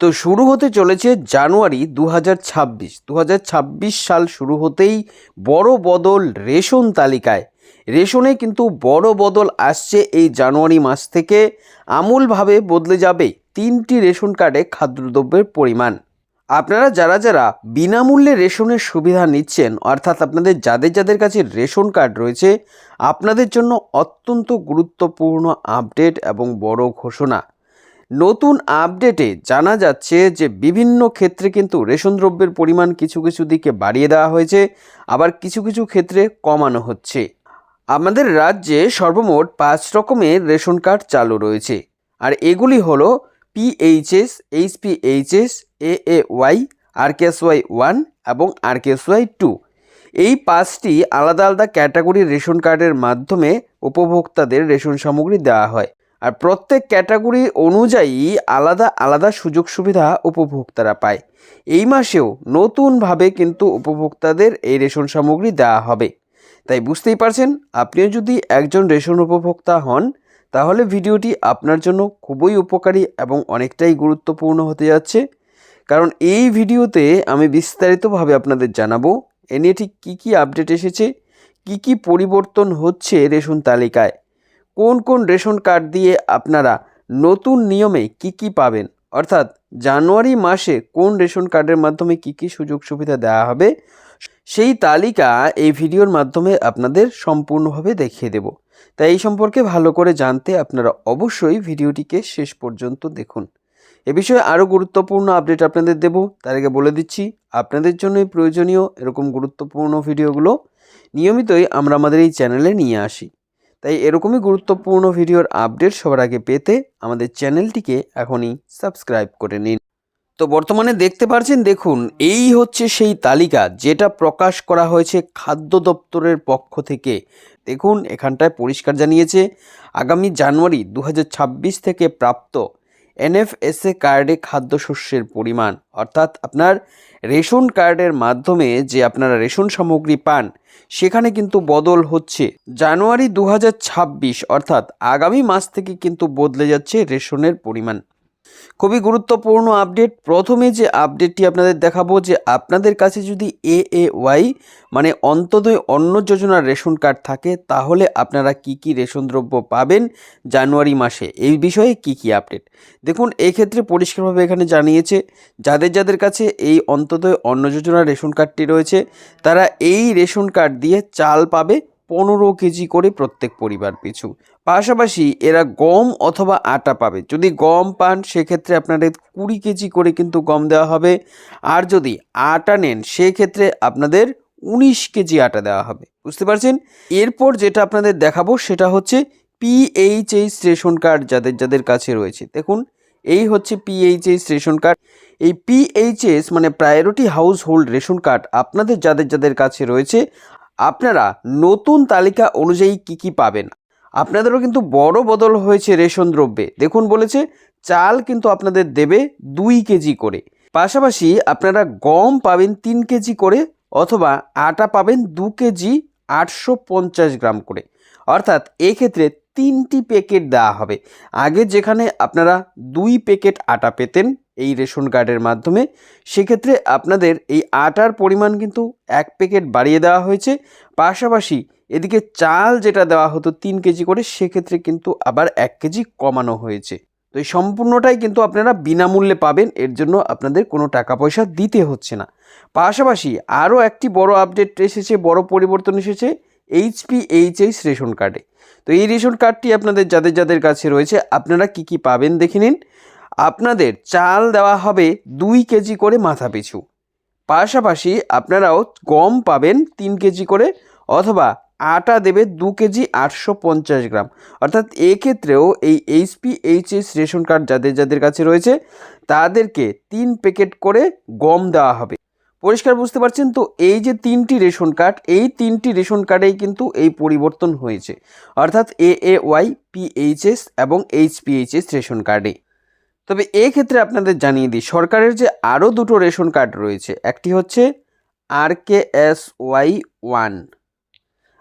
তো শুরু হতে চলেছে জানুয়ারি দু হাজার ছাব্বিশ। দু হাজার ছাব্বিশ সাল শুরু হতেই বড় বদল রেশন তালিকায়। রেশনে কিন্তু বড় বদল আসছে এই জানুয়ারি মাস থেকে। আমূলভাবে বদলে যাবে তিনটি রেশন কার্ডে খাদ্যদ্রব্যের পরিমাণ। আপনারা যারা যারা বিনামূল্যে রেশনের সুবিধা নিচ্ছেন, অর্থাৎ আপনাদের যাদের যাদের কাছে রেশন কার্ড রয়েছে, আপনাদের জন্য অত্যন্ত গুরুত্বপূর্ণ আপডেট এবং বড় ঘোষণা। নতুন আপডেটে জানা যাচ্ছে যে বিভিন্ন ক্ষেত্রে কিন্তু রেশন দ্রব্যের পরিমাণ কিছু কিছু দিকে বাড়িয়ে দেওয়া হয়েছে, আবার কিছু কিছু ক্ষেত্রে কমানো হচ্ছে। আমাদের রাজ্যে সর্বমোট পাঁচ রকমের রেশন কার্ড চালু রয়েছে, আর এগুলি হলো P H S H P H S A A Y R K S Y one এবং R K S Y two. এই পাঁচটি আলাদা আলাদা ক্যাটাগরির রেশন কার্ডের মাধ্যমে উপভোক্তাদের রেশন সামগ্রী দেওয়া হয়। আর প্রত্যেক ক্যাটাগরি অনুযায়ী আলাদা আলাদা সুযোগ সুবিধা উপভোক্তারা পায়। এই মাসেও নতুনভাবে কিন্তু উপভোক্তাদের এই রেশন সামগ্রী দেওয়া হবে। তাই বুঝতেই পারছেন, আপনিও যদি একজন রেশন উপভোক্তা হন, তাহলে ভিডিওটি আপনার জন্য খুবই উপকারী এবং অনেকটাই গুরুত্বপূর্ণ হতে যাচ্ছে। কারণ এই ভিডিওতে আমি বিস্তারিতভাবে আপনাদের জানাব, এ নিয়ে ঠিক কী কী আপডেট এসেছে, কী কী পরিবর্তন হচ্ছে রেশন তালিকায়। কোন কোন রেশন কার্ড দিয়ে আপনারা নতুন নিয়মে কি কি পাবেন? অর্থাৎ জানুয়ারি মাসে কোন রেশন কার্ডের মাধ্যমে কি কি সুযোগ সুবিধা দেওয়া হবে? সেই তালিকা এই ভিডিওর মাধ্যমে আপনাদের সম্পূর্ণভাবে দেখিয়ে দেব। তাই এই সম্পর্কে ভালো করে জানতে আপনারা অবশ্যই ভিডিওটিকে শেষ পর্যন্ত দেখুন। এ বিষয়ে আরও গুরুত্বপূর্ণ আপডেট আপনাদের দেব। তার আগে বলে দিচ্ছি, আপনাদের জন্যই প্রয়োজনীয় এরকম গুরুত্বপূর্ণ ভিডিওগুলো নিয়মিতই আমরা আমাদের এই চ্যানেলে নিয়ে আসি। তাই এরকমই গুরুত্বপূর্ণ ভিডিওর আপডেট সবার আগে পেতে আমাদের চ্যানেলটিকে এখনই সাবস্ক্রাইব করে নিন। তো বর্তমানে দেখতে পারছেন, দেখুন, এই হচ্ছে সেই তালিকা যেটা প্রকাশ করা হয়েছে খাদ্য দপ্তরের পক্ষ থেকে। দেখুন, এখানটায় পরিষ্কার জানিয়েছে, আগামী জানুয়ারি দু হাজার ছাব্বিশ থেকে প্রাপ্ত এনএফএসএ কার্ডে খাদ্যশস্যের পরিমাণ, অর্থাৎ আপনার রেশন কার্ডের মাধ্যমে যে আপনারা রেশন সামগ্রী পান, সেখানে কিন্তু বদল হচ্ছে। জানুয়ারি দু হাজার ছাব্বিশ, অর্থাৎ আগামী মাস থেকে কিন্তু বদলে যাচ্ছে রেশনের পরিমাণ। খুবই গুরুত্বপূর্ণ আপডেট প্রথমে যে আপডেটটি আপনাদের দেখাবো যে আপনাদের কাছে যদি এ এ ওয়াই মানে অন্তদয় অন্ন যোজনার রেশন কার্ড থাকে, তাহলে আপনারা কি কি রেশন দ্রব্য পাবেন জানুয়ারি মাসে? এই বিষয়ে কি কি আপডেট দেখুন, এক্ষেত্রে পরিষ্কারভাবে এখানে জানিয়েছে, যাদের যাদের কাছে এই অন্তদয় অন্ন যোজনার রেশন কার্ডটি রয়েছে, তারা এই রেশন কার্ড দিয়ে চাল পাবে পনেরো কেজি করে প্রত্যেক পরিবার পিছু। পাশাপাশি এরা গম অথবা আটা পাবে। যদি গম পান, সেক্ষেত্রে আপনাদের কুড়ি কেজি করে কিন্তু গম দেওয়া হবে। আর যদি আটা নেন, সেক্ষেত্রে আপনাদের উনিশ কেজি আটা দেওয়া হবে। বুঝতে পারছেন? এরপর যেটা আপনাদের দেখাবো, সেটা হচ্ছে পিএইচএইচ রেশন কার্ড যাদের যাদের কাছে রয়েছে। দেখুন, এই হচ্ছে P H H ration card. এই পিএইচএস মানে priority household ration card আপনাদের, যাদের যাদের কাছে রয়েছে আপনারা নতুন তালিকা অনুযায়ী কি কি পাবেন? আপনাদেরও কিন্তু বড় বদল হয়েছে রেশন দ্রব্যে। দেখুন বলেছে, চাল কিন্তু আপনাদের দেবে দুই কেজি করে। পাশাপাশি আপনারা গম পাবেন তিন কেজি করে অথবা আটা পাবেন দু কেজি আটশো পঞ্চাশ গ্রাম করে। অর্থাৎ এক্ষেত্রে তিনটি প্যাকেট দেওয়া হবে। আগে যেখানে আপনারা দুই প্যাকেট আটা পেতেন এই রেশন কার্ডের মাধ্যমে। সেক্ষেত্রে আপনাদের এই আটার পরিমাণ কিন্তু এক প্যাকেট বাড়িয়ে দেওয়া হয়েছে। পাশাপাশি এদিকে চাল যেটা দেওয়া হতো তিন কেজি করে, সেক্ষেত্রে কিন্তু আবার এক কেজি কমানো হয়েছে। তো এই সম্পূর্ণটাই কিন্তু আপনারা বিনামূল্যে পাবেন। এর জন্য আপনাদের কোনো টাকা পয়সা দিতে হচ্ছে না। পাশাপাশি আরও একটি বড় আপডেট এসেছে, বড় পরিবর্তন এসেছে এইচপি এইচএইচ রেশন কার্ডে। তো এই রেশন কার্ডটি আপনাদের, যাদের যাদের কাছে রয়েছে, আপনারা কি কি পাবেন দেখে নিন। আপনাদের চাল দেওয়া হবে দুই কেজি করে মাথা পিছু। পাশাপাশি আপনারাও গম পাবেন তিন কেজি করে অথবা আটা দেবে দু কেজি আটশো পঞ্চাশ গ্রাম। অর্থাৎ এক্ষেত্রেও এই এইচপি এইচএস রেশন কার্ড যাদের যাদের কাছে রয়েছে, তাদেরকে তিন প্যাকেট করে গম দেওয়া হবে। পরিষ্কার বুঝতে পারছেন তো? এই যে তিনটি রেশন কার্ড, এই তিনটি রেশন কার্ডেই কিন্তু এই পরিবর্তন হয়েছে। অর্থাৎ এ এ ওয়াই পিএইচএস এবং এইচপিএইচএস রেশন কার্ডে। তবে এক্ষেত্রে আপনাদের জানিয়ে দিই, সরকারের যে আরও দুটো রেশন কার্ড রয়েছে, একটি হচ্ছে R K S Y one,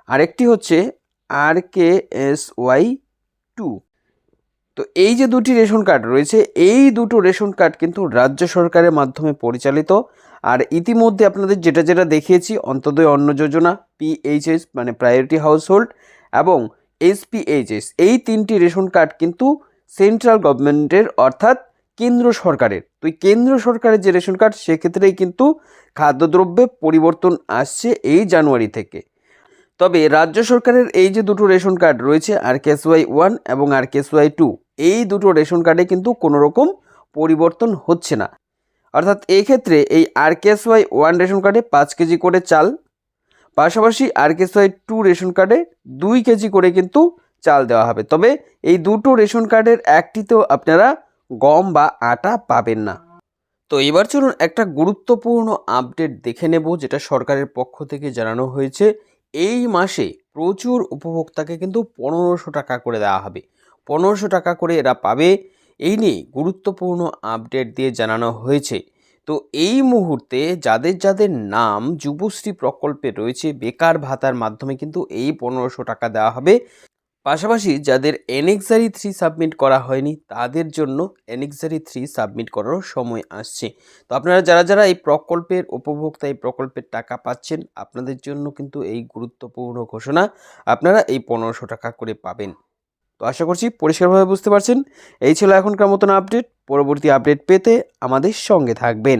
আরেকটি হচ্ছে R K S Y two. তো এই যে দুটি রেশন কার্ড রয়েছে, এই দুটো রেশন কার্ড কিন্তু রাজ্য সরকারের মাধ্যমে পরিচালিত, আর ইতিমধ্যে আপনাদের যেটা যেটা দেখিয়েছি, Antyodaya Anna Yojana P H S মানে প্রায়োরিটি হাউসহোল্ড এবং এসপিএইচএস এই তিনটি রেশন কার্ড কিন্তু সেন্ট্রাল গভর্নমেন্টের অর্থাৎ কেন্দ্র সরকারের। তো কেন্দ্র সরকারের যে রেশন কার্ড, সেক্ষেত্রেই কিন্তু খাদ্যদ্রব্যে পরিবর্তন আসছে এই জানুয়ারি থেকে। তবে রাজ্য সরকারের এই যে দুটো রেশন কার্ড রয়েছে, আর কেস ওয়াই ওয়ান এবং আর কেস ওয়াই টু, এই দুটো রেশন কার্ডে কিন্তু কোনো রকম পরিবর্তন হচ্ছে না। অর্থাৎ এই ক্ষেত্রে এই R K S Y one ration কার্ডে পাঁচ কেজি করে চাল, পাশাপাশি R K S Y two ration কার্ডে দুই কেজি করে কিন্তু চাল দেওয়া হবে। তবে এই দুটো রেশন কার্ডের একটিতেও আপনারা গম বা আটা পাবেন না। তো এবার চলুন একটা গুরুত্বপূর্ণ আপডেট দেখে নেব, যেটা সরকারের পক্ষ থেকে জানানো হয়েছে। এই মাসে প্রচুর উপভোক্তাকে কিন্তু পনেরোশো টাকা করে দেওয়া হবে। পনেরোশো টাকা করে এরা পাবে, এই নিয়ে গুরুত্বপূর্ণ আপডেট দিয়ে জানানো হয়েছে। তো এই মুহূর্তে যাদের যাদের নাম যুবশ্রী প্রকল্পে রয়েছে, বেকার ভাতার মাধ্যমে কিন্তু এই পনেরোশো টাকা দেওয়া হবে। পাশাপাশি যাদের এনেক্সারি থ্রি সাবমিট করা হয়নি, তাদের জন্য এনেক্সারি থ্রি সাবমিট করারও সময় আসছে। তো আপনারা যারা যারা এই প্রকল্পের উপভোক্তা, এই প্রকল্পের টাকা পাচ্ছেন, আপনাদের জন্য কিন্তু এই গুরুত্বপূর্ণ ঘোষণা, আপনারা এই পনেরোশো টাকা করে পাবেন। তো আশা করছি পরিষ্কারভাবে বুঝতে পারছেন। এই ছিল এখনকার মতন আপডেট পরবর্তী আপডেট পেতে আমাদের সঙ্গে থাকবেন।